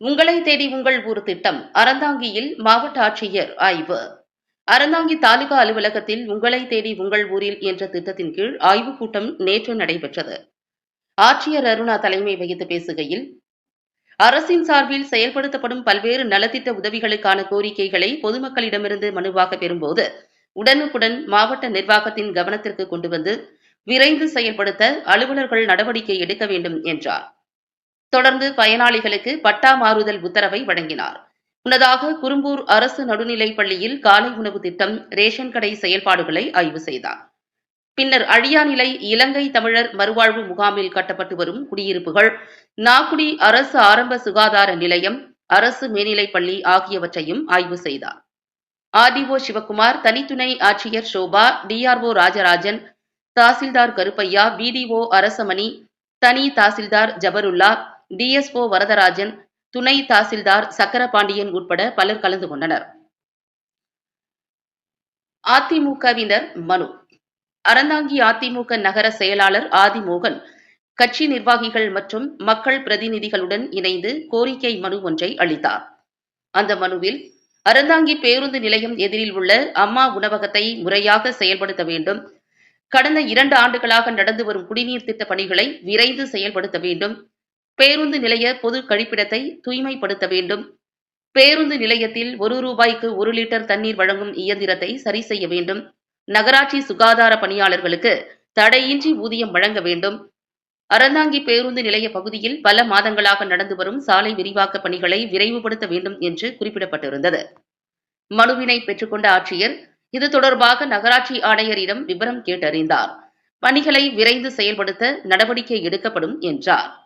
உங்களை தேடி உங்கள் ஊர் திட்டம் அறந்தாங்கியில் மாவட்ட ஆட்சியர் ஆய்வு. அறந்தாங்கி தாலுகா அலுவலகத்தில் உங்களை தேடி உங்கள் ஊரில் என்ற திட்டத்தின் கீழ் ஆய்வுக் கூட்டம் நேற்று நடைபெற்றது. ஆட்சியர் அருணா தலைமை வகித்து பேசுகையில் அரசின் சார்பில் செயல்படுத்தப்படும் பல்வேறு நலத்திட்ட உதவிகளுக்கான கோரிக்கைகளை பொதுமக்களிடமிருந்து மனுவாக பெறும்போது உடனுக்குடன் மாவட்ட நிர்வாகத்தின் கவனத்திற்கு கொண்டு வந்து விரைந்து செயல்படுத்த அலுவலர்கள் நடவடிக்கை எடுக்க வேண்டும் என்றார். தொடர்ந்து பயனாளிகளுக்கு பட்டா மாறுதல் உத்தரவை வழங்கினார். முன்னதாக குறும்பூர் அரசு நடுநிலைப் பள்ளியில் காலை உணவு திட்டம் ரேஷன் கடை செயல்பாடுகளை ஆய்வு செய்தார். பின்னர் அழியாநிலை இலங்கை தமிழர் மறுவாழ்வு முகாமில் கட்டப்பட்டு வரும் குடியிருப்புகள் நாக்குடி அரசு ஆரம்ப சுகாதார நிலையம் அரசு மேல்நிலைப் பள்ளி ஆகியவற்றையும் ஆய்வு செய்தார். ஆர்டிஓ சிவக்குமார் தனித்துணை ஆட்சியர் சோபா டிஆர்ஓ ராஜராஜன் தாசில்தார் கருப்பையா பிடிஓ அரசமணி தனி தாசில்தார் ஜபருல்லா டிஎஸ்ஓ வரதராஜன் துணை தாசில்தார் சக்கரபாண்டியன் உட்பட பலர் கலந்து கொண்டனர். அதிமுகவினர் மனு. அறந்தாங்கி அதிமுக நகர செயலாளர் ஆதிமோகன் கட்சி நிர்வாகிகள் மற்றும் மக்கள் பிரதிநிதிகளுடன் இணைந்து கோரிக்கை மனு ஒன்றை அளித்தார். அந்த மனுவில் அறந்தாங்கி பேருந்து நிலையம் எதிரில் உள்ள அம்மா உணவகத்தை முறையாக செயல்படுத்த வேண்டும். கடந்த இரண்டு ஆண்டுகளாக நடந்து வரும் குடிநீர் திட்ட பணிகளை விரைந்து செயல்படுத்த வேண்டும். பேருந்து நிலைய பொது கழிப்பிடத்தை தூய்மைப்படுத்த வேண்டும். பேருந்து நிலையத்தில் ஒரு ரூபாய்க்கு ஒரு லிட்டர் தண்ணீர் வழங்கும் இயந்திரத்தை சரி செய்ய வேண்டும். நகராட்சி சுகாதார பணியாளர்களுக்கு தடையின்றி ஊதியம் வழங்க வேண்டும். அறந்தாங்கி பேருந்து நிலைய பகுதியில் பல மாதங்களாக நடந்து வரும் சாலை விரிவாக்க பணிகளை விரைவுபடுத்த வேண்டும் என்று குறிப்பிடப்பட்டிருந்தது. மனுவினை பெற்றுக்கொண்ட ஆட்சியர் இது தொடர்பாக நகராட்சி ஆணையரிடம் விவரம் கேட்டறிந்தார். பணிகளை விரைந்து செயல்படுத்த நடவடிக்கை எடுக்கப்படும் என்றார்.